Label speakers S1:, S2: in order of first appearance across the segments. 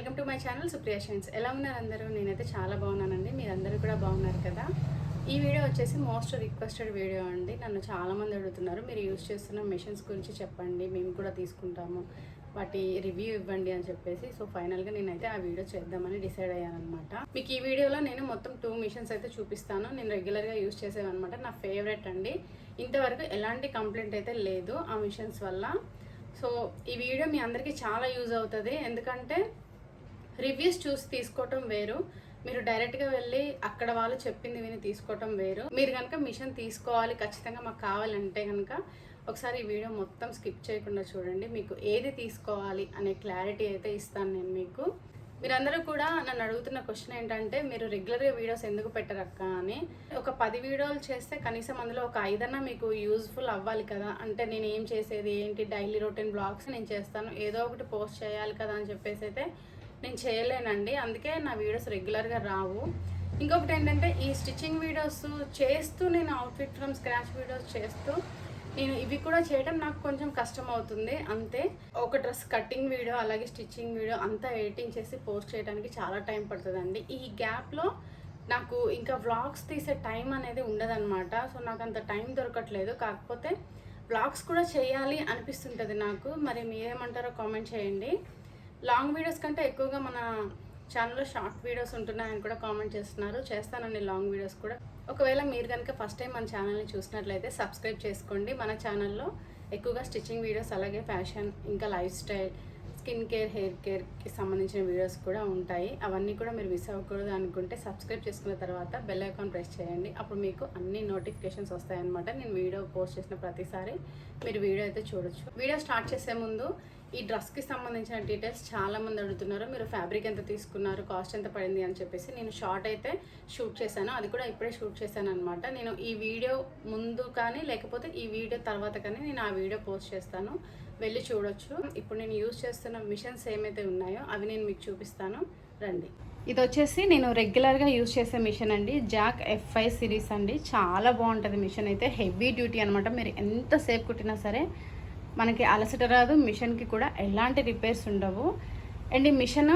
S1: Welcome to my channel Supriya ఎలా ఉన్నారు అందరూ? నేనైతే చాలా బాగున్నానండి. మీరందరూ కూడా బాగున్నారు కదా? ఈ వీడియో వచ్చేసి మోస్ట్ రిక్వెస్టెడ్ వీడియో అండి. నన్ను చాలామంది అడుగుతున్నారు మీరు యూజ్ చేస్తున్న మెషిన్స్ గురించి చెప్పండి మేము కూడా తీసుకుంటాము. వాటి రివ్యూ ఇవ్వండి అని చెప్పేసి. సో ఫైనల్గా నేనైతే ఆ వీడియో చేద్దామని డిసైడ్ అయ్యాను అనమాట మీకు ఈ వీడియోలో నేను మొత్తం టూ మిషన్స్ అయితే చూపిస్తాను. నేను రెగ్యులర్గా యూజ్ చేసేవన్నమాట. నా ఫేవరెట్ అండి. ఇంతవరకు ఎలాంటి కంప్లైంట్ అయితే లేదు ఆ మిషన్స్ వల్ల. సో ఈ వీడియో మీ అందరికీ చాలా యూజ్ అవుతుంది. ఎందుకంటే రివ్యూస్ చూసి తీసుకోవటం వేరు. మీరు డైరెక్ట్గా వెళ్ళి అక్కడ వాళ్ళు చెప్పింది విని తీసుకోవటం వేరు. మీరు కనుక మిషన్ తీసుకోవాలి ఖచ్చితంగా మాకు కావాలంటే కనుక ఒకసారి ఈ వీడియో మొత్తం స్కిప్ చేయకుండా చూడండి. మీకు ఏది తీసుకోవాలి అనే క్లారిటీ అయితే ఇస్తాను నేను మీకు. మీరందరూ కూడా నన్ను అడుగుతున్న క్వశ్చన్ ఏంటంటే మీరు రెగ్యులర్గా వీడియోస్ ఎందుకు పెట్టరక్క అని. ఒక పది వీడియోలు చేస్తే కనీసం అందులో ఒక ఐదన్నా మీకు యూజ్ఫుల్ అవ్వాలి కదా. అంటే నేను ఏం చేసేది ఏంటి డైలీ రొటీన్ బ్లాగ్స్ నేను చేస్తాను. ఏదో ఒకటి పోస్ట్ చేయాలి కదా అని చెప్పేసి అయితే నేను చేయలేనండి. అందుకే నా వీడియోస్ రెగ్యులర్గా రావు. ఇంకొకటి ఏంటంటే ఈ స్టిచ్చింగ్ వీడియోస్ చేస్తూ నేను అవుట్ఫిట్ ఫ్రమ్ స్క్రాచ్ వీడియోస్ చేస్తూ నేను ఇవి కూడా చేయడం నాకు కొంచెం కష్టం అవుతుంది అంతే. ఒక డ్రెస్ కటింగ్ వీడియో అలాగే స్టిచ్చింగ్ వీడియో అంతా ఎడిటింగ్ చేసి పోస్ట్ చేయడానికి చాలా టైం పడుతుందండి. ఈ గ్యాప్లో నాకు ఇంకా వ్లాగ్స్ తీసే టైం అనేది ఉండదన్నమాట. సో నాకు అంత టైం దొరకట్లేదు. కాకపోతే వ్లాగ్స్ కూడా చేయాలి అనిపిస్తుంటుంది నాకు. మరి మీరేమంటారో కామెంట్ చేయండి. లాంగ్ వీడియోస్ కంటే ఎక్కువగా మన ఛానల్లో షార్ట్ వీడియోస్ ఉంటున్నాయని కూడా కామెంట్ చేస్తున్నారు. చేస్తానండి లాంగ్ వీడియోస్ కూడా. ఒకవేళ మీరు కనుక ఫస్ట్ టైం మన ఛానల్ని చూసినట్లయితే సబ్స్క్రైబ్ చేసుకోండి. మన ఛానల్లో ఎక్కువగా స్టిచ్చింగ్ వీడియోస్ అలాగే ఫ్యాషన్ ఇంకా lifestyle skin care hair కేర్కి సంబంధించిన వీడియోస్ కూడా ఉంటాయి. అవన్నీ కూడా మీరు మిస్ అవ్వకూడదు అనుకుంటే సబ్స్క్రైబ్ చేసుకున్న తర్వాత బెల్ ఐకాన్ ప్రెస్ చేయండి. అప్పుడు మీకు అన్ని నోటిఫికేషన్స్ వస్తాయన్నమాట. నేను వీడియో పోస్ట్ చేసిన ప్రతిసారి మీరు వీడియో అయితే చూడొచ్చు. వీడియో స్టార్ట్ చేసే ముందు ఈ డ్రెస్కి సంబంధించిన డీటెయిల్స్ చాలామంది అడుగుతున్నారు. మీరు ఫ్యాబ్రిక్ ఎంత తీసుకున్నారు? కాస్ట్ ఎంత పడింది? అని చెప్పేసి నేను షార్ట్ అయితే షూట్ చేశాను. అది కూడా ఇప్పుడే షూట్ చేశాను అనమాట నేను ఈ వీడియో ముందు కానీ లేకపోతే ఈ వీడియో తర్వాత కానీ నేను ఆ వీడియో పోస్ట్ చేస్తాను. వెళ్ళి చూడొచ్చు. ఇప్పుడు నేను యూజ్ చేస్తున్న మిషన్స్ ఏమైతే ఉన్నాయో అవి నేను మీకు చూపిస్తాను. రండి. ఇది వచ్చేసి నేను రెగ్యులర్గా యూజ్ చేసే మిషన్ అండి. జాక్ ఎఫ్ఐ సిరీస్ అండి. చాలా బాగుంటుంది మిషన్. అయితే హెవీ డ్యూటీ అనమాట మీరు ఎంతసేపు కుట్టినా సరే మనకి అలసట రాదు మిషన్కి కూడా ఎలాంటి రిపేర్స్ ఉండవు. అండ్ ఈ మిషన్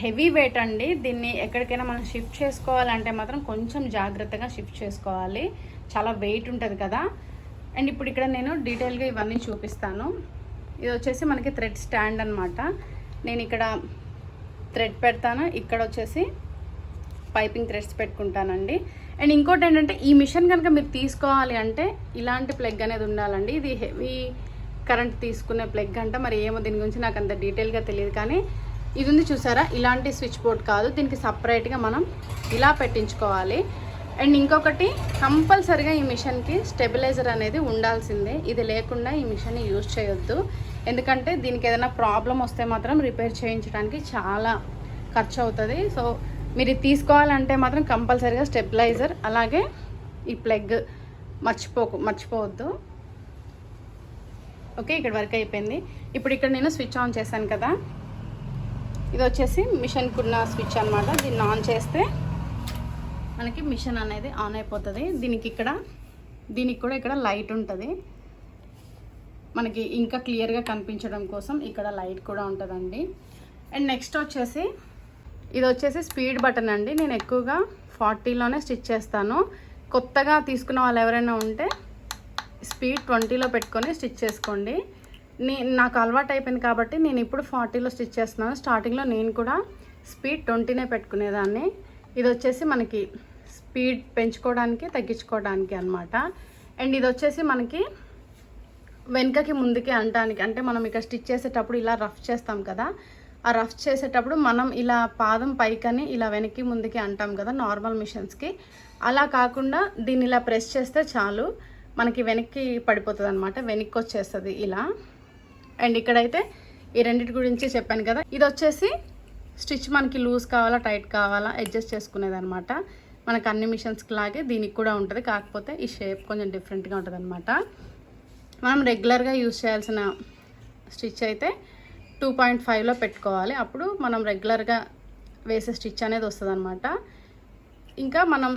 S1: హెవీ వెయిట్ అండి. దీన్ని ఎక్కడికైనా మనం షిఫ్ట్ చేసుకోవాలంటే మాత్రం కొంచెం జాగ్రత్తగా షిఫ్ట్ చేసుకోవాలి. చాలా వెయిట్ ఉంటుంది కదా. అండ్ ఇప్పుడు ఇక్కడ నేను డీటెయిల్గా ఇవన్నీ చూపిస్తాను. ఇది వచ్చేసి మనకి థ్రెడ్ స్టాండ్ అనమాట నేను ఇక్కడ థ్రెడ్ పెడతాను. ఇక్కడ వచ్చేసి పైపింగ్ థ్రెడ్స్ పెట్టుకుంటానండి. అండ్ ఇంకోటి ఏంటంటే ఈ మిషన్ కనుక మీరు తీసుకోవాలి అంటే ఇలాంటి ప్లగ్ అనేది ఉండాలండి. ఇది హెవీ కరెంట్ తీసుకునే ప్లగ్ అంట. మరి ఏమో దీని గురించి నాకు అంత డీటెయిల్గా తెలియదు కానీ ఇది ఉంది చూసారా? ఇలాంటి స్విచ్ బోర్డ్ కాదు. దీనికి సపరేట్గా మనం ఇలా పెట్టించుకోవాలి. అండ్ ఇంకొకటి కంపల్సరిగా ఈ మిషన్కి స్టెబిలైజర్ అనేది ఉండాల్సిందే. ఇది లేకుండా ఈ మిషన్ని యూజ్ చేయొద్దు. ఎందుకంటే దీనికి ఏదైనా ప్రాబ్లం వస్తే మాత్రం రిపేర్ చేయించడానికి చాలా ఖర్చు అవుతుంది సో మీరు తీసుకోవాలంటే మాత్రం కంపల్సరిగా స్టెబిలైజర్ అలాగే ఈ ప్లగ్ మర్చిపోకు మర్చిపోవద్దు. ఓకే ఇక్కడ వర్క్ అయిపోయింది. ఇప్పుడు ఇక్కడ నేను స్విచ్ ఆన్ చేశాను కదా. ఇది వచ్చేసి మిషన్కి ఉన్న స్విచ్ అనమాట దీన్ని ఆన్ చేస్తే మనకి మిషన్ అనేది ఆన్ అయిపోతుంది. దీనికి ఇక్కడ దీనికి కూడా ఇక్కడ లైట్ ఉంటుంది. మనకి ఇంకా క్లియర్గా కనిపించడం కోసం ఇక్కడ లైట్ కూడా ఉంటుందండి. అండ్ నెక్స్ట్ వచ్చేసి ఇది వచ్చేసి స్పీడ్ బటన్ అండి. నేను ఎక్కువగా ఫార్టీలోనే స్టిచ్ చేస్తాను. కొత్తగా తీసుకున్న వాళ్ళు ఎవరైనా ఉంటే స్పీడ్ ట్వంటీలో పెట్టుకొని స్టిచ్ చేసుకోండి. నే నాకు అలవాటు అయిపోయింది కాబట్టి నేను ఇప్పుడు ఫార్టీలో స్టిచ్ చేస్తున్నాను. స్టార్టింగ్లో నేను కూడా స్పీడ్ ట్వంటీనే పెట్టుకునేదాన్ని. ఇది వచ్చేసి మనకి స్పీడ్ పెంచుకోవడానికి తగ్గించుకోవడానికి అనమాట అండ్ ఇది వచ్చేసి మనకి వెనుకకి ముందుకి అనడానికి అంటే మనం ఇక్కడ స్టిచ్ చేసేటప్పుడు ఇలా రఫ్ చేస్తాం కదా. ఆ రఫ్ చేసేటప్పుడు మనం ఇలా పాదం పైకని ఇలా వెనక్కి ముందుకి అంటాం కదా నార్మల్ మిషన్స్కి. అలా కాకుండా దీన్ని ఇలా ప్రెస్ చేస్తే చాలు. మనకి వెనక్కి పడిపోతుంది అనమాట వెనక్కి వచ్చేస్తుంది ఇలా. అండ్ ఇక్కడైతే ఈ రెండింటి గురించి చెప్పాను కదా. ఇది వచ్చేసి స్టిచ్ మనకి లూజ్ కావాలా టైట్ కావాలా అడ్జస్ట్ చేసుకునేది అనమాట మనకు అన్ని మిషన్స్కి లాగే దీనికి కూడా ఉంటుంది. కాకపోతే ఈ షేప్ కొంచెం డిఫరెంట్గా ఉంటుంది అనమాట మనం రెగ్యులర్గా యూజ్ చేయాల్సిన స్టిచ్ అయితే టూ పాయింట్ ఫైవ్లో పెట్టుకోవాలి. అప్పుడు మనం రెగ్యులర్గా వేసే స్టిచ్ అనేది వస్తుంది అనమాట ఇంకా మనం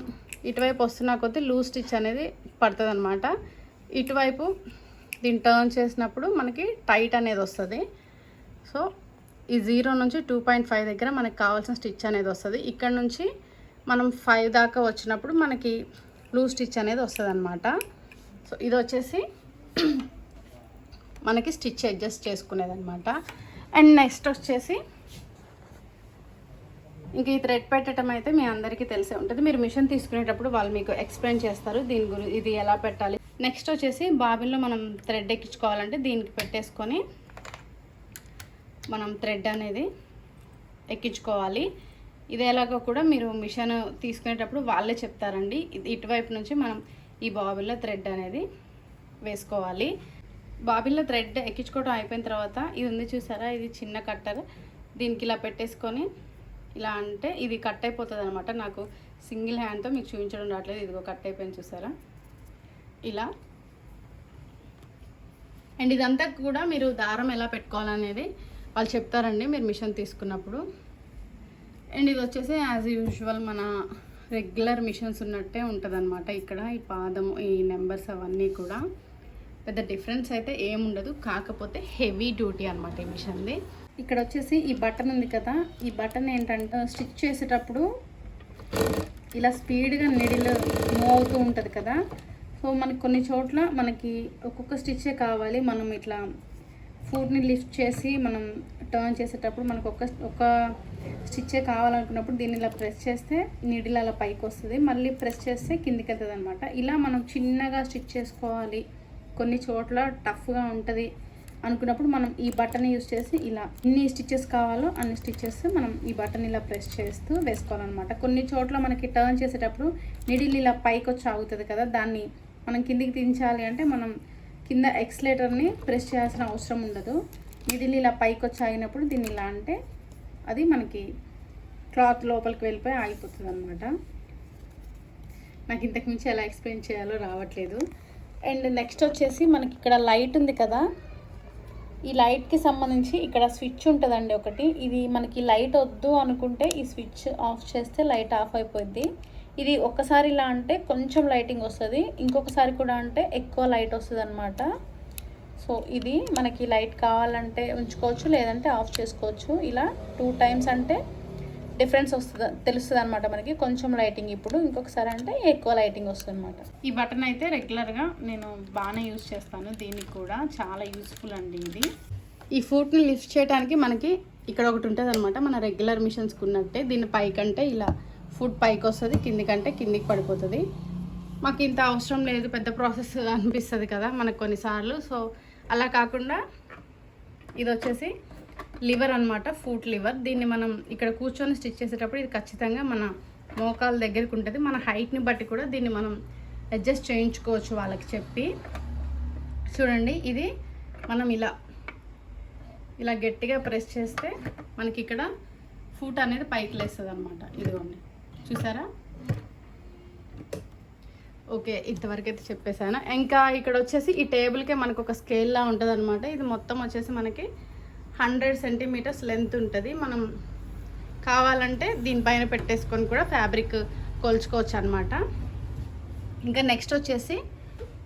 S1: ఇటువైపు వస్తున్న కొద్దీ లూజ్ స్టిచ్ అనేది పడుతుంది అనమాట ఇటువైపు దీన్ని టర్న్ చేసినప్పుడు మనకి టైట్ అనేది వస్తుంది. సో ఈ జీరో నుంచి టూ పాయింట్ ఫైవ్ దగ్గర మనకి కావాల్సిన స్టిచ్ అనేది వస్తుంది. ఇక్కడ నుంచి మనం ఫైవ్ దాకా వచ్చినప్పుడు మనకి లూజ్ స్టిచ్ అనేది వస్తుంది అనమాట సో ఇది వచ్చేసి మనకి స్టిచ్ అడ్జస్ట్ చేసుకునేది అనమాట అండ్ నెక్స్ట్ వచ్చేసి ఇంక ఈ థ్రెడ్ పెట్టడం అయితే మీ అందరికీ తెలిసే ఉంటుంది. మీరు మిషన్ తీసుకునేటప్పుడు వాళ్ళు మీకు ఎక్స్ప్లెయిన్ చేస్తారు దీని గురించి ఇది ఎలా పెట్టాలి. నెక్స్ట్ వచ్చేసి బాబిన్లో మనం థ్రెడ్ ఎక్కించుకోవాలంటే దీనికి పెట్టేసుకొని మనం థ్రెడ్ అనేది ఎక్కించుకోవాలి. ఇది ఎలాగో కూడా మీరు మిషన్ తీసుకునేటప్పుడు వాళ్ళే చెప్తారండి. ఇటువైపు నుంచి మనం ఈ బాబిల్లో థ్రెడ్ అనేది వేసుకోవాలి. బాబిల్లో థ్రెడ్ ఎక్కించుకోవడం అయిపోయిన తర్వాత ఇది ఉంది చూసారా? ఇది చిన్న కట్టర్. దీనికి ఇలా పెట్టేసుకొని ఇలా అంటే ఇది కట్ అయిపోతుంది అనమాట నాకు సింగిల్ హ్యాండ్తో మీకు చూపించడం రావట్లేదు. ఇదిగో కట్ అయిపోయింది చూసారా? ఇలా. అండ్ ఇదంతా కూడా మీరు దారం ఎలా పెట్టుకోవాలనేది వాళ్ళు చెప్తారండి మీరు మిషన్ తీసుకున్నప్పుడు. అండ్ ఇది వచ్చేసి యాజ్ యూజువల్ మన రెగ్యులర్ మిషన్స్ ఉన్నట్టే ఉంటుంది ఇక్కడ ఈ పాదం ఈ నెంబర్స్ అవన్నీ కూడా. పెద్ద డిఫరెన్స్ అయితే ఏముండదు. కాకపోతే హెవీ డ్యూటీ అనమాట ఈ మిషన్ది ఇక్కడ వచ్చేసి ఈ బటన్ ఉంది కదా ఈ బటన్ ఏంటంటే స్టిచ్ చేసేటప్పుడు ఇలా స్పీడ్గా నీడిల్ మూవ్ అవుతూ ఉంటుంది కదా. సో మనకి కొన్ని చోట్ల మనకి ఒక్కొక్క స్టిచ్చే కావాలి. మనం ఇట్లా ఫుడ్ని లిఫ్ట్ చేసి మనం టర్న్ చేసేటప్పుడు మనకు ఒక ఒక స్టిచ్చే కావాలనుకున్నప్పుడు దీన్ని ఇలా ప్రెస్ చేస్తే నీడిల్ అలా పైకి వస్తుంది. మళ్ళీ ప్రెస్ చేస్తే కిందికి వెళ్తుంది అనమాట ఇలా మనం చిన్నగా స్టిచ్ చేసుకోవాలి. కొన్ని చోట్ల టఫ్గా ఉంటుంది. అనుకున్నప్పుడు మనం ఈ బటన్ యూస్ చేసి ఇలా ఎన్ని స్టిచెస్ కావాలో అన్ని స్టిచెస్ మనం ఈ బటన్ ఇలా ప్రెస్ చేస్తూ వేసుకోవాలన్నమాట. కొన్ని చోట్ల మనకి టర్న్ చేసేటప్పుడు నిడిల్ ఇలా పైకి వచ్చి ఆగుతుంది కదా దాన్ని మనం కిందికి దించాలి అంటే మనం కింద ఎక్స్లేటర్ని ప్రెస్ చేయాల్సిన అవసరం ఉండదు. నిడిల్ ఇలా పైకి వచ్చి ఆగినప్పుడు దీన్ని ఇలా అంటే అది మనకి క్లాత్ లోపలికి వెళ్ళిపోయి ఆగిపోతుంది అనమాట నాకు ఇంతకుమించి ఎలా ఎక్స్ప్లెయిన్ చేయాలో రావట్లేదు. అండ్ నెక్స్ట్ వచ్చేసి మనకి ఇక్కడ లైట్ ఉంది కదా ఈ లైట్కి సంబంధించి ఇక్కడ స్విచ్ ఉంటుందండి ఒకటి. ఇది మనకి లైట్ వద్దు అనుకుంటే ఈ స్విచ్ ఆఫ్ చేస్తే లైట్ ఆఫ్ అయిపోద్ది. ఇది ఒక్కసారి ఇలా అంటే కొంచెం లైటింగ్ వస్తుంది. ఇంకొకసారి కూడా అంటే ఎక్కువ లైట్ వస్తుంది అనమాట సో ఇది మనకి లైట్ కావాలంటే ఉంచుకోవచ్చు లేదంటే ఆఫ్ చేసుకోవచ్చు. ఇలా టూ టైమ్స్ అంటే డిఫరెన్స్ వస్తుంది తెలుస్తుంది అనమాట మనకి. కొంచెం లైటింగ్ ఇప్పుడు ఇంకొకసారి అంటే ఎక్కువ లైటింగ్ వస్తుంది అనమాట ఈ బటన్ అయితే రెగ్యులర్గా నేను బాగానే యూజ్ చేస్తాను. దీనికి కూడా చాలా యూస్ఫుల్ అండి ఇది. ఈ ఫుడ్ని లిఫ్ట్ చేయడానికి మనకి ఇక్కడ ఒకటి ఉంటుంది అనమాట మన రెగ్యులర్ మిషన్స్కి ఉన్నట్టే. దీని పైకంటే ఇలా ఫుడ్ పైకి వస్తుంది కిందికంటే కిందికి పడిపోతుంది. మాకు ఇంత అవసరం లేదు పెద్ద ప్రాసెస్ అనిపిస్తుంది కదా మనకు కొన్నిసార్లు. సో అలా కాకుండా ఇది వచ్చేసి లివర్ అనమాట ఫూట్ లివర్. దీన్ని మనం ఇక్కడ కూర్చొని స్టిచ్ చేసేటప్పుడు ఇది ఖచ్చితంగా మన మోకాల దగ్గరికి ఉంటుంది. మన హైట్ని బట్టి కూడా దీన్ని మనం అడ్జస్ట్ చేయించుకోవచ్చు వాళ్ళకి చెప్పి. చూడండి ఇది మనం ఇలా ఇలా గట్టిగా ప్రెస్ చేస్తే మనకి ఇక్కడ ఫూట్ అనేది పైకి లేస్తుంది అనమాట ఇదిగోండి. చూసారా? ఓకే ఇంతవరకు అయితే చెప్పేశాను. ఇంకా ఇక్కడ వచ్చేసి ఈ టేబుల్కే మనకు ఒక స్కేల్లా ఉంటుంది అనమాట ఇది మొత్తం వచ్చేసి మనకి హండ్రెడ్ సెంటీమీటర్స్ లెంత్ ఉంటుంది. మనం కావాలంటే దీనిపైన పెట్టేసుకొని కూడా ఫ్యాబ్రిక్ కొలుచుకోవచ్చు అనమాట ఇంకా నెక్స్ట్ వచ్చేసి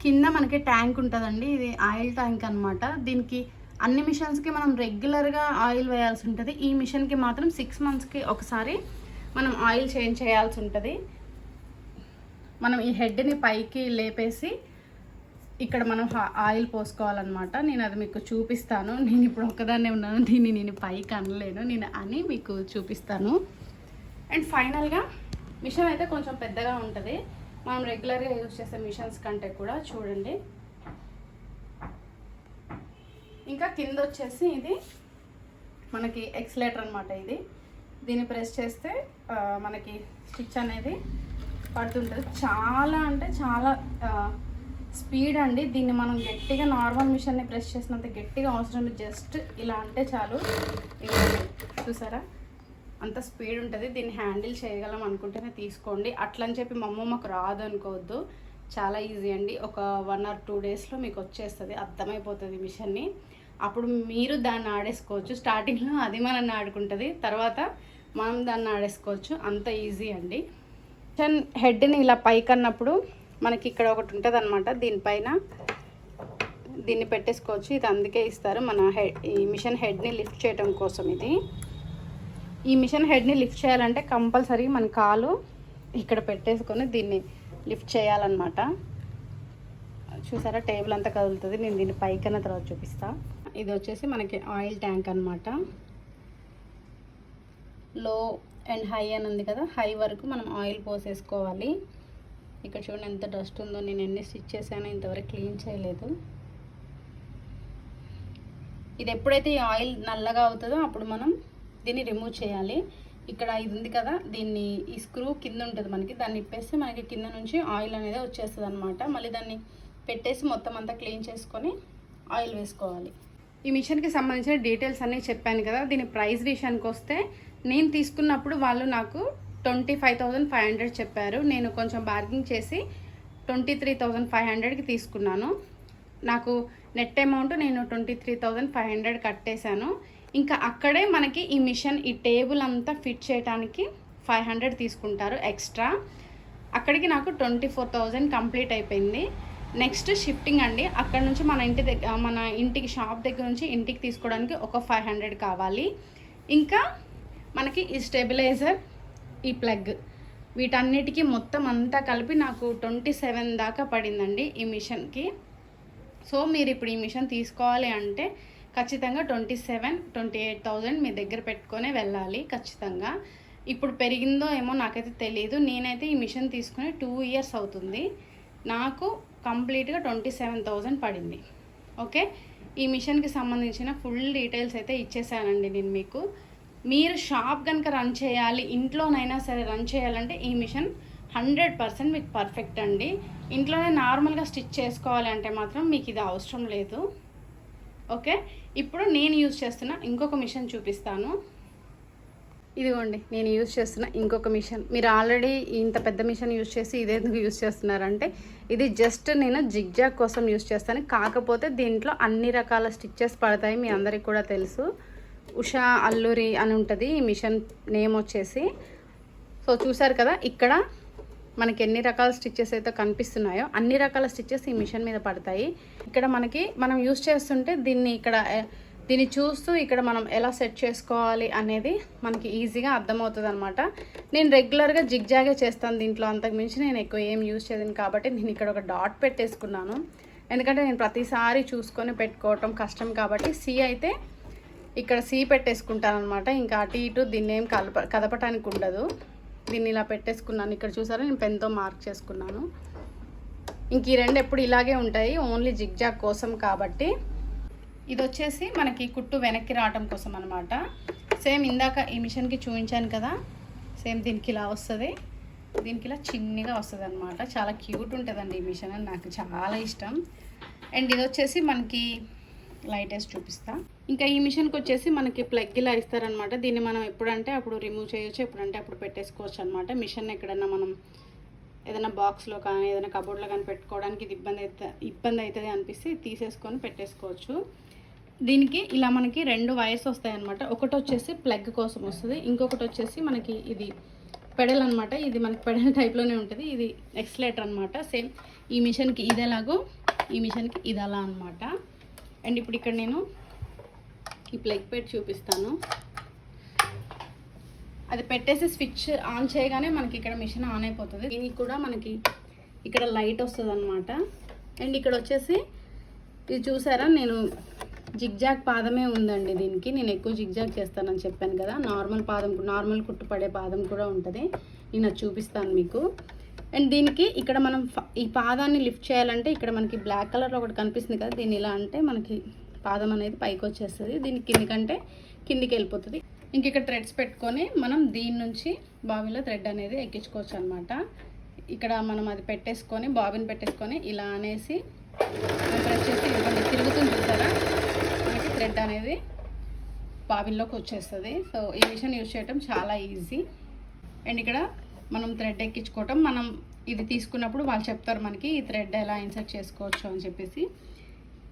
S1: కింద మనకి ట్యాంక్ ఉంటుందండి. ఇది ఆయిల్ ట్యాంక్ అనమాట దీనికి అన్ని మిషన్స్కి మనం రెగ్యులర్గా ఆయిల్ వేయాల్సి ఉంటుంది. ఈ మిషన్కి మాత్రం సిక్స్ మంత్స్కి ఒకసారి మనం ఆయిల్ చేంజ్ చేయాల్సి ఉంటుంది. మనం ఈ హెడ్ని పైకి లేపేసి ఇక్కడ మనం ఆయిల్ పోసుకోవాలన్నమాట. నేను అది మీకు చూపిస్తాను. నేను ఇప్పుడు ఒక్కదాన్నే ఉన్నాను. దీన్ని నేను పైకి అనలేను. నేను అని మీకు చూపిస్తాను. అండ్ ఫైనల్గా మిషన్ అయితే కొంచెం పెద్దగా ఉంటుంది. మనం రెగ్యులర్గా యూజ్ చేసే మిషన్స్ కంటే కూడా చూడండి. ఇంకా కింద వచ్చేసి ఇది మనకి ఎక్స్లేటర్ అనమాట ఇది. దీన్ని ప్రెస్ చేస్తే మనకి స్టిచ్ అనేది పడుతుంటుంది. చాలా అంటే చాలా స్పీడ్ అండి. దీన్ని మనం గట్టిగా నార్మల్ మిషన్ని ప్రెస్ చేసినంత గట్టిగా అవసరం లేదు. జస్ట్ ఇలా అంటే చాలు. చూసారా? అంత స్పీడ్ ఉంటుంది. దీన్ని హ్యాండిల్ చేయగలం అనుకుంటేనే తీసుకోండి. అట్లని చెప్పి మా అమ్మ మాకు రాదు అనుకోవద్దు. చాలా ఈజీ అండి. ఒక వన్ ఆర్ టూ డేస్లో మీకు వచ్చేస్తుంది. అర్థమైపోతుంది మిషన్ని. అప్పుడు మీరు దాన్ని ఆడేసుకోవచ్చు. స్టార్టింగ్లో అది మనల్ని ఆడుకుంటుంది. తర్వాత మనం దాన్ని ఆడేసుకోవచ్చు. అంత ఈజీ అండి. మిషన్ హెడ్ని ఇలా పైకి అన్నప్పుడు మనకి ఇక్కడ ఒకటి ఉంటుంది అనమాట దీనిపైన దీన్ని పెట్టేసుకోవచ్చు. ఇది అందుకే ఇస్తారు. మన హెడ్ ఈ మిషన్ హెడ్ని లిఫ్ట్ చేయడం కోసం ఇది. ఈ మిషన్ హెడ్ని లిఫ్ట్ చేయాలంటే కంపల్సరీ మన కాలు ఇక్కడ పెట్టేసుకొని దీన్ని లిఫ్ట్ చేయాలన్నమాట. చూసారా? టేబుల్ అంతా కదులుతుంది. నేను దీన్ని పైకన్నా తర్వాత చూపిస్తా. ఇది వచ్చేసి మనకి ఆయిల్ ట్యాంక్ అనమాట లో అండ్ హై అని ఉంది కదా? హై వరకు మనం ఆయిల్ పోసేసుకోవాలి. ఇక్కడ చూడండి ఎంత డస్ట్ ఉందో నేను ఎన్ని స్టిచ్ చేశానో ఇంతవరకు క్లీన్ చేయలేదు. ఇది ఎప్పుడైతే ఈ ఆయిల్ నల్లగా అవుతుందో అప్పుడు మనం దీన్ని రిమూవ్ చేయాలి. ఇక్కడ ఇది ఉంది కదా దీన్ని ఈ స్క్రూ కింద ఉంటుంది మనకి దాన్ని ఇప్పేస్తే మనకి కింద నుంచి ఆయిల్ అనేది వచ్చేస్తుంది అనమాట మళ్ళీ దాన్ని పెట్టేసి మొత్తం అంతా క్లీన్ చేసుకొని ఆయిల్ వేసుకోవాలి. ఈ మిషన్కి సంబంధించిన డీటెయిల్స్ అన్నీ చెప్పాను కదా దీని ప్రైస్ విషయానికి వస్తే నేను తీసుకున్నప్పుడు వాళ్ళు నాకు twenty five thousand five hundred చెప్పారు. నేను కొంచెం బార్గింగ్ చేసి ట్వంటీ త్రీ థౌజండ్ ఫైవ్ హండ్రెడ్కి తీసుకున్నాను. నాకు నెట్ అమౌంట్ నేను twenty three thousand five hundred కట్టేశాను. ఇంకా అక్కడే మనకి ఈ మిషన్ ఈ టేబుల్ అంతా ఫిట్ చేయడానికి ఫైవ్ హండ్రెడ్ తీసుకుంటారు ఎక్స్ట్రా. అక్కడికి నాకు ట్వంటీ ఫోర్ థౌజండ్ కంప్లీట్ అయిపోయింది. నెక్స్ట్ షిఫ్టింగ్ అండి. అక్కడ నుంచి మన ఇంటి దగ్గర మన ఇంటికి షాప్ దగ్గర నుంచి ఇంటికి తీసుకోవడానికి ఒక ఫైవ్ హండ్రెడ్ కావాలి. ఇంకా మనకి ఈ స్టెబిలైజర్ ఈ ప్లగ్. వీటన్నిటికీ మొత్తం అంతా కలిపి నాకు ట్వంటీ సెవెన్ దాకా పడిందండి ఈ మిషన్కి. సో మీరు ఇప్పుడు ఈ మిషన్ తీసుకోవాలి అంటే ఖచ్చితంగా twenty seven twenty eight thousand మీ దగ్గర పెట్టుకొని వెళ్ళాలి ఖచ్చితంగా. ఇప్పుడు పెరిగిందో ఏమో నాకైతే తెలియదు నేనైతే ఈ మిషన్ తీసుకుని టూ ఇయర్స్ అవుతుంది. నాకు కంప్లీట్గా ట్వంటీ సెవెన్ థౌజండ్ పడింది. ఓకే? ఈ మిషన్కి సంబంధించిన ఫుల్ డీటెయిల్స్ అయితే ఇచ్చేసానండి నేను మీకు. మీరు షాప్ కనుక రన్ చేయాలి ఇంట్లోనైనా సరే రన్ చేయాలంటే ఈ మిషన్ హండ్రెడ్ పర్సెంట్ మీకు పర్ఫెక్ట్ అండి. ఇంట్లోనే నార్మల్గా స్టిచ్ చేసుకోవాలి అంటే మాత్రం మీకు ఇది అవసరం లేదు. ఓకే? ఇప్పుడు నేను యూజ్ చేస్తున్న ఇంకొక మిషన్ చూపిస్తాను. ఇదిగోండి నేను యూజ్ చేస్తున్న ఇంకొక మిషన్. మీరు ఆల్రెడీ ఇంత పెద్ద మిషన్ యూజ్ చేసి ఇదేందుకు యూజ్ చేస్తున్నారంటే ఇది జస్ట్ నేను జిగ్జాగ్ కోసం యూజ్ చేస్తాను. కాకపోతే దీంట్లో అన్ని రకాల స్టిచ్చెస్ పడతాయి మీ అందరికి కూడా తెలుసు. ఉషా అల్లూరి అని ఉంటుంది ఈ మిషన్ నేమ్ వచ్చేసి. సో చూసారు కదా ఇక్కడ మనకి ఎన్ని రకాల స్టిచ్చెస్ అయితే కనిపిస్తున్నాయో అన్ని రకాల స్టిచ్చెస్ ఈ మిషన్ మీద పడతాయి. ఇక్కడ మనకి మనం యూస్ చేస్తుంటే దీన్ని ఇక్కడ దీన్ని చూస్తూ ఇక్కడ మనం ఎలా సెట్ చేసుకోవాలి అనేది మనకి ఈజీగా అర్థమవుతుంది అనమాట నేను రెగ్యులర్గా జిగ్జాగే చేస్తాను దీంట్లో అంతకు మించి నేను ఎక్కువ ఏం యూజ్ చేయను కాబట్టి నేను ఇక్కడ ఒక డాట్ పెట్టేసుకున్నాను. ఎందుకంటే నేను ప్రతిసారి చూసుకొని పెట్టుకోవటం కష్టం కాబట్టి సి అయితే ఇక్కడ సీ పెట్టేసుకుంటాను అనమాట ఇంకా అటు ఇటు దీన్ని ఏం కలప కదపటానికి ఉండదు దీన్ని ఇలా పెట్టేసుకున్నాను. ఇక్కడ చూసారా నేను పెన్తో మార్క్ చేసుకున్నాను. ఇంక ఈ రెండు ఎప్పుడు ఇలాగే ఉంటాయి. ఓన్లీ జిగ్జాగ్ కోసం కాబట్టి. ఇది వచ్చేసి మనకి కుట్టు వెనక్కి రావటం కోసం అనమాట సేమ్ ఇందాక ఈ మిషన్కి చూపించాను కదా. సేమ్ దీనికి ఇలా వస్తుంది. దీనికి ఇలా చిన్నగా వస్తుంది అనమాట చాలా క్యూట్ ఉంటుందండి ఈ మిషన్ నాకు చాలా ఇష్టం. అండ్ ఇది వచ్చేసి మనకి లైట్ వేసి చూపిస్తా. ఇంకా ఈ మిషన్కి వచ్చేసి మనకి ప్లగ్ ఇలా ఇస్తారనమాట దీన్ని మనం ఎప్పుడంటే అప్పుడు రిమూవ్ చేయొచ్చు ఎప్పుడంటే అప్పుడు పెట్టేసుకోవచ్చు అనమాట మిషన్ ఎక్కడన్నా మనం ఏదైనా బాక్స్లో కానీ ఏదైనా కబోర్డ్లో కానీ పెట్టుకోవడానికి ఇది ఇబ్బంది అవుతుంది ఇబ్బంది అవుతుంది అనిపిస్తే తీసేసుకొని పెట్టేసుకోవచ్చు. దీనికి ఇలా మనకి రెండు వైర్స్ వస్తాయి అనమాట ఒకటి వచ్చేసి ప్లగ్ కోసం వస్తుంది ఇంకొకటి వచ్చేసి మనకి ఇది పెడల్ అనమాట ఇది మనకి పెడల్ టైప్లోనే ఉంటుంది ఇది ఎక్స్లేటర్ అనమాట సేమ్ ఈ మిషన్కి ఇది ఎలాగో ఈ మిషన్కి ఇది అలా అనమాట అండ్ ఇప్పుడు ఇక్కడ నేను ఈ ప్లగ్ పెట్టి చూపిస్తాను. అది పెట్టేసి స్విచ్ ఆన్ చేయగానే మనకి ఇక్కడ మిషన్ ఆన్ అయిపోతుంది. దీనికి కూడా మనకి ఇక్కడ లైట్ వస్తుంది అనమాట అండ్ ఇక్కడ వచ్చేసి ఇది చూసారా? నేను జిగ్జాగ్ పాదమే ఉందండి దీనికి. నేను ఎక్కువ జిగ్జాగ్ చేస్తానని చెప్పాను కదా. నార్మల్ పాదం నార్మల్ కుట్టు పడే పాదం కూడా ఉంటుంది. నేను అది చూపిస్తాను మీకు. అండ్ దీనికి ఇక్కడ మనం ఈ పాదాన్ని లిఫ్ట్ చేయాలంటే ఇక్కడ మనకి బ్లాక్ కలర్లో ఒకటి కనిపిస్తుంది కదా దీన్ని ఇలా అంటే మనకి పాదం అనేది పైకి వచ్చేస్తుంది. దీని కిందికంటే కిందికి వెళ్ళిపోతుంది. ఇంక ఇక్కడ థ్రెడ్స్ పెట్టుకొని మనం దీని నుంచి బావిలో థ్రెడ్ అనేది ఎక్కించుకోవచ్చు అనమాట ఇక్కడ మనం అది పెట్టేసుకొని బాబిన్ పెట్టేసుకొని ఇలా అనేసి ప్రెస్ చేసి తిరుగుతుంది చూసారా? మనకి థ్రెడ్ అనేది బాబిన్లోకి వచ్చేస్తుంది. సో ఈ మిషన్ యూజ్ చేయటం చాలా ఈజీ. అండ్ ఇక్కడ మనం థ్రెడ్ ఎక్కించుకోవటం మనం ఇది తీసుకున్నప్పుడు వాళ్ళు చెప్తారు మనకి ఈ థ్రెడ్ ఎలా ఇన్సర్ట్ చేసుకోవచ్చు? అని చెప్పేసి.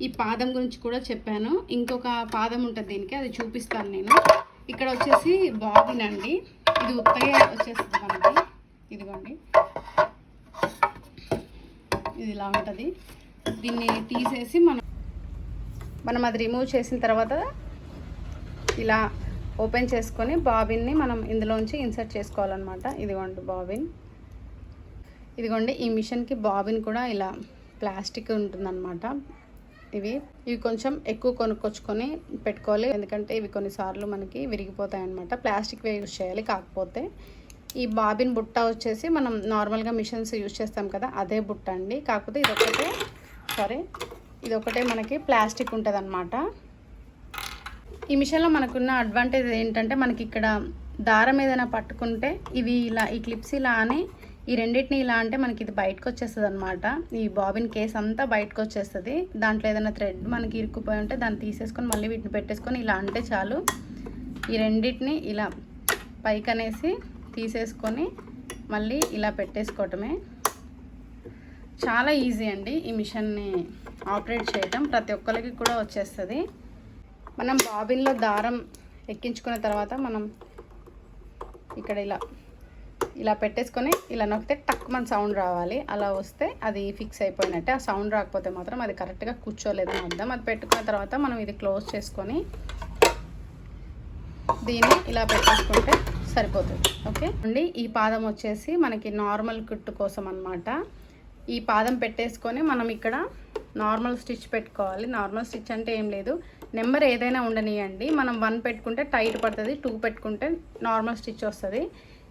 S1: ఈ పాదం గురించి కూడా చెప్పాను. ఇంకొక పాదం ఉంటుంది దీనికి అది చూపిస్తాను నేను. ఇక్కడ వచ్చేసి బాబిన్ అండి. ఇది ఉత్తగా వచ్చేస్తుంది మనకి. ఇదిగోండి. ఇది ఇలా ఉంటుంది. దీన్ని తీసేసి మనం మనం అది రిమూవ్ చేసిన తర్వాత ఇలా ఓపెన్ చేసుకొని బాబిన్ని మనం ఇందులోంచి ఇన్సర్ట్ చేసుకోవాలన్నమాట. ఇదిగోండి బాబిన్. ఇదిగోండి ఈ మిషన్కి బాబిన్ కూడా ఇలా ప్లాస్టిక్ ఉంటుందన్నమాట. ఇవి ఇవి కొంచెం ఎక్కువ కొనుక్కొచ్చుకొని పెట్టుకోవాలి. ఎందుకంటే ఇవి కొన్నిసార్లు మనకి విరిగిపోతాయి అనమాట ప్లాస్టిక్ యూజ్ చేయాలి కాకపోతే ఈ బాబిన్ బుట్ట వచ్చేసి మనం నార్మల్గా మిషన్స్ యూజ్ చేస్తాం కదా అదే బుట్ట అండి. కాకపోతే ఇది సారీ ఇది ఒకటే మనకి ప్లాస్టిక్ ఉంటుంది అనమాట ఈ మిషన్లో మనకున్న అడ్వాంటేజ్ ఏంటంటే మనకి ఇక్కడ దారం ఏదైనా పట్టుకుంటే ఇవి ఇలా ఈ క్లిప్స్ ఇలా అని ఈ రెండింటిని ఇలా అంటే మనకి ఇది బయటకు వచ్చేస్తుంది అనమాట ఈ బాబిన్ కేస్ అంతా బయటకు వచ్చేస్తుంది దాంట్లో ఏదైనా థ్రెడ్ మనకి ఇరుక్కుపోయి ఉంటే దాన్ని తీసేసుకొని మళ్ళీ వీటిని పెట్టేసుకొని ఇలా అంటే చాలు. ఈ రెండింటిని ఇలా పైకి అనేసి తీసేసుకొని మళ్ళీ ఇలా పెట్టేసుకోవటమే. చాలా ఈజీ అండి ఈ మిషన్ని ఆపరేట్ చేయటం. ప్రతి ఒక్కరికి కూడా వచ్చేస్తుంది. మనం బాబిన్లో దారం ఎక్కించుకున్న తర్వాత మనం ఇక్కడ ఇలా ఇలా పెట్టేసుకొని ఇలా నొక్కితే టక్ మన సౌండ్ రావాలి. అలా వస్తే అది ఫిక్స్ అయిపోయినట్టే. ఆ సౌండ్ రాకపోతే మాత్రం అది కరెక్ట్గా కూర్చోలేదు అర్థం. అది పెట్టుకున్న తర్వాత మనం ఇది క్లోజ్ చేసుకొని దీన్ని ఇలా పెట్టేసుకుంటే సరిపోతుంది. ఓకే? అండి ఈ పాదం వచ్చేసి మనకి నార్మల్ కుట్టు కోసం అనమాట ఈ పాదం పెట్టేసుకొని మనం ఇక్కడ నార్మల్ స్టిచ్ పెట్టుకోవాలి. నార్మల్ స్టిచ్ అంటే ఏం లేదు. నెంబర్ ఏదైనా ఉండనియండి. మనం వన్ పెట్టుకుంటే టైట్ పడుతుంది టూ పెట్టుకుంటే నార్మల్ స్టిచ్ వస్తుంది.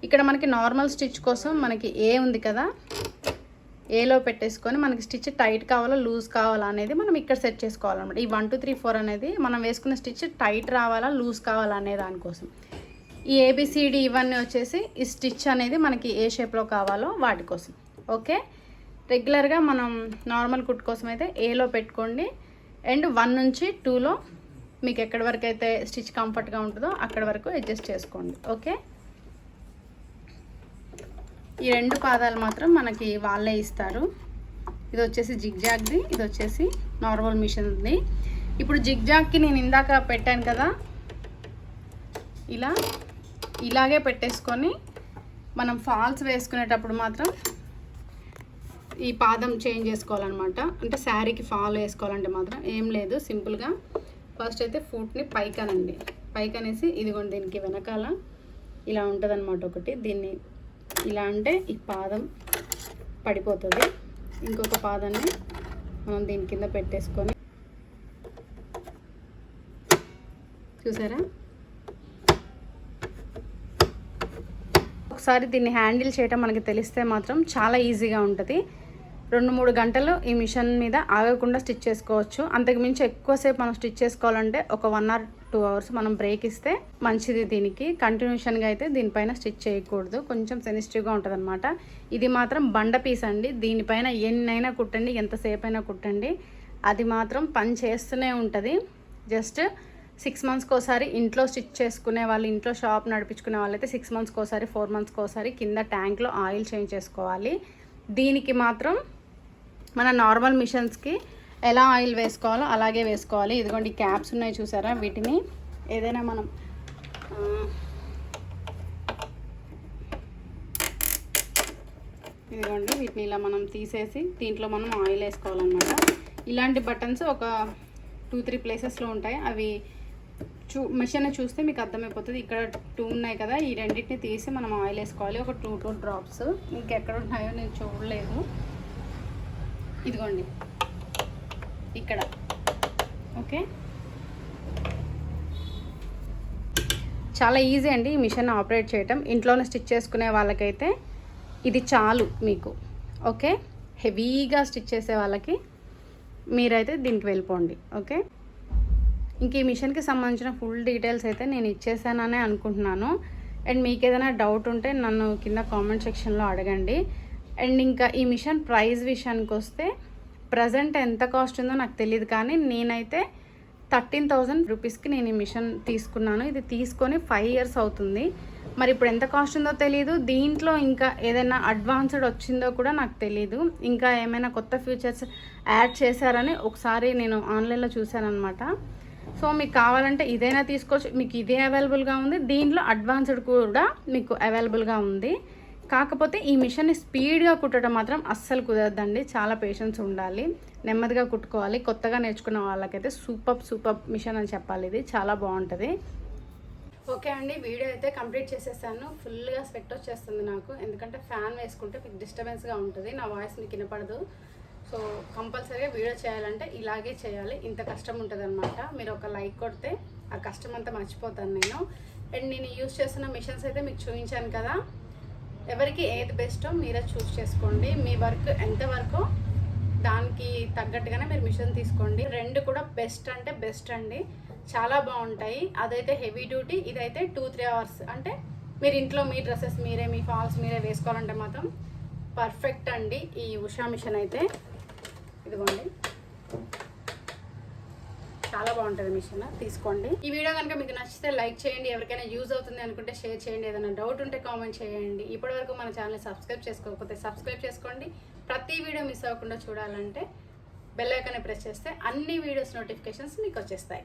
S1: ఇక్కడ మనకి నార్మల్ స్టిచ్ కోసం మనకి ఏ ఉంది కదా ఏలో పెట్టేసుకొని మనకి స్టిచ్ టైట్ కావాలా లూజ్ కావాలా అనేది మనం ఇక్కడ సెట్ చేసుకోవాలన్నమాట. ఈ వన్ టూ త్రీ ఫోర్ అనేది మనం వేసుకున్న స్టిచ్ టైట్ రావాలా లూజ్ కావాలా అనే దానికోసం ఈ ఏబిసిడి ఇవన్నీ వచ్చేసి ఈ స్టిచ్ అనేది మనకి ఏ షేప్లో కావాలో వాటి కోసం. ఓకే? రెగ్యులర్గా మనం నార్మల్ కుట్ కోసం అయితే ఏలో పెట్టుకోండి. అండ్ వన్ నుంచి టూలో మీకు ఎక్కడి వరకు అయితే స్టిచ్ కంఫర్ట్గా ఉంటుందో అక్కడ వరకు అడ్జస్ట్ చేసుకోండి ఓకే? ఈ రెండు పాదాలు మాత్రం మనకి వాళ్ళే ఇస్తారు. ఇది వచ్చేసి జిగ్జాగ్ది ఇది వచ్చేసి నార్మల్ మిషన్ది. ఇప్పుడు జిగ్జాగ్కి నేను ఇందాక పెట్టాను కదా ఇలా ఇలాగే పెట్టేసుకొని మనం ఫాల్స్ వేసుకునేటప్పుడు మాత్రం ఈ పాదం చేంజ్ చేసుకోవాలన్నమాట. అంటే శారీకి ఫాల్ వేసుకోవాలంటే మాత్రం ఏం లేదు సింపుల్గా. ఫస్ట్ అయితే ఫుట్ని పైకనండి. పైకనేసి ఇదిగోండి దీనికి వెనకాల ఇలా ఉంటుంది ఒకటి. దీన్ని ఇలా అంటే ఈ పాదం పడిపోతుంది. ఇంకొక పాదాన్ని మనం దీని కింద పెట్టేసుకొని చూసారా? ఒకసారి దీన్ని హ్యాండిల్ చేయటం మనకి తెలిస్తే మాత్రం చాలా ఈజీగా ఉంటుంది. రెండు మూడు గంటలు ఈ మిషన్ మీద ఆగకుండా స్టిచ్ చేసుకోవచ్చు. అంతకుమించి ఎక్కువసేపు మనం స్టిచ్ చేసుకోవాలంటే ఒక వన్ అవర్ టూ అవర్స్ మనం బ్రేక్ ఇస్తే మంచిది దీనికి. కంటిన్యూషన్గా అయితే దీనిపైన స్టిచ్ చేయకూడదు. కొంచెం సెన్సిటివ్గా ఉంటుంది అనమాట ఇది మాత్రం బండ పీస్ అండి. దీనిపైన ఎన్నైనా కుట్టండి ఎంతసేపు అయినా కుట్టండి. అది మాత్రం పని చేస్తూనే ఉంటుంది. జస్ట్ సిక్స్ మంత్స్కి ఒకసారి ఇంట్లో స్టిచ్ చేసుకునే వాళ్ళు ఇంట్లో షాప్ నడిపించుకునే వాళ్ళైతే సిక్స్ మంత్స్కి ఒకసారి ఫోర్ మంత్స్కి ఒకసారి కింద ట్యాంక్లో ఆయిల్ చేంజ్ చేసుకోవాలి. దీనికి మాత్రం మన నార్మల్ మిషన్స్కి ఎలా ఆయిల్ వేసుకోవాలో అలాగే వేసుకోవాలి. ఇదిగోండి క్యాప్స్ ఉన్నాయి చూసారా? వీటిని ఏదైనా మనం ఇదిగోండి వీటిని ఇలా మనం తీసేసి దీంట్లో మనం ఆయిల్ వేసుకోవాలన్నమాట. ఇలాంటి బటన్స్ ఒక టూ త్రీ ప్లేసెస్లో ఉంటాయి. అవి చూ మిషన్ చూస్తే మీకు అర్థమైపోతుంది. ఇక్కడ టూ ఉన్నాయి కదా ఈ రెండింటిని తీసి మనం ఆయిల్ వేసుకోవాలి. ఒక టూ టూ డ్రాప్స్. ఇంకెక్కడ ఉన్నాయో నేను చూడలేదు. ఇదిగోండి. ఇక్కడ. ఓకే? చాలా ఈజీ అండి ఈ మిషన్ ఆపరేట్ చేయటం. ఇంట్లోనే స్టిచ్ చేసుకునే వాళ్ళకైతే ఇది చాలు మీకు. ఓకే? హెవీగా స్టిచ్ చేసే వాళ్ళకి మీరైతే దీనికి వెళ్ళిపోండి. ఓకే? ఇంక ఈ మిషన్కి సంబంధించిన ఫుల్ డీటెయిల్స్ అయితే నేను ఇచ్చేసాననే అనుకుంటున్నాను. అండ్ మీకు ఏదైనా డౌట్ ఉంటే నన్ను కింద కామెంట్ సెక్షన్లో అడగండి. అండ్ ఇంకా ఈ మిషన్ ప్రైస్ విషయానికి వస్తే ప్రజెంట్ ఎంత కాస్ట్ ఉందో నాకు తెలియదు కానీ నేనైతే థర్టీన్ థౌజండ్ రూపీస్కి నేను ఈ మిషన్ తీసుకున్నాను. ఇది తీసుకొని ఫైవ్ ఇయర్స్ అవుతుంది. మరి ఇప్పుడు ఎంత కాస్ట్ ఉందో తెలియదు దీంట్లో ఇంకా ఏదైనా అడ్వాన్స్డ్ వచ్చిందో కూడా నాకు తెలియదు ఇంకా ఏమైనా కొత్త ఫీచర్స్ యాడ్ చేశారని ఒకసారి నేను ఆన్లైన్లో చూశానమాట అనమాట సో మీకు కావాలంటే ఇదైనా తీసుకోవచ్చు. మీకు ఇదే అవైలబుల్గా ఉంది. దీంట్లో అడ్వాన్స్డ్ కూడా మీకు అవైలబుల్గా ఉంది. కాకపోతే ఈ మిషన్ని స్పీడ్గా కుట్టడం మాత్రం అస్సలు కుదరదండి. చాలా పేషెన్స్ ఉండాలి. నెమ్మదిగా కుట్టుకోవాలి. కొత్తగా నేర్చుకున్న వాళ్ళకైతే సూపర్ సూపర్ మిషన్ అని చెప్పాలి ఇది. చాలా బాగుంటుంది. ఓకే అండి వీడియో అయితే కంప్లీట్ చేసేసాను. ఫుల్గా స్వెట్ వచ్చేస్తుంది నాకు. ఎందుకంటే ఫ్యాన్ వేసుకుంటే మీకు డిస్టర్బెన్స్గా ఉంటుంది. నా వాయిస్ మీకు వినపడదు. సో కంపల్సరీగా వీడియో చేయాలంటే ఇలాగే చేయాలి. ఇంత కష్టం ఉంటుంది అనమాట మీరు ఒక లైక్ కొడితే ఆ కష్టం అంతా మర్చిపోతాను నేను. అండ్ నేను యూజ్ చేస్తున్న మిషన్స్ అయితే మీకు చూపించాను కదా. ఎవరికి ఏది బెస్టో మీరే చూస్ చేసుకోండి. మీ వర్క్ ఎంతవరకు దానికి తగ్గట్టుగానే మీరు మిషన్ తీసుకోండి. రెండు కూడా బెస్ట్ అంటే బెస్ట్ అండి. చాలా బాగుంటాయి. అదైతే హెవీ డ్యూటీ. ఇదైతే టూ త్రీ అవర్స్. అంటే మీరు ఇంట్లో మీ డ్రెస్సెస్ మీరే మీ ఫాల్స్ మీరే వేసుకోవాలంటే మాత్రం పర్ఫెక్ట్ అండి ఈ ఉషా మిషన్ అయితే. ఇదిగోండి. చాలా బాగుంటుంది మిషన్. తీసుకోండి. ఈ వీడియో కనుక మీకు నచ్చితే లైక్ చేయండి. ఎవరికైనా యూజ్ అవుతుంది అనుకుంటే షేర్ చేయండి. ఏదైనా డౌట్ ఉంటే కామెంట్ చేయండి. ఇప్పటివరకు మన ఛానల్ సబ్స్క్రైబ్ చేసుకోకపోతే సబ్స్క్రైబ్ చేసుకోండి. ప్రతి వీడియో మిస్ అవ్వకుండా చూడాలంటే బెల్ ప్రెస్ చేస్తే అన్ని వీడియోస్ నోటిఫికేషన్స్ మీకు వచ్చేస్తాయి.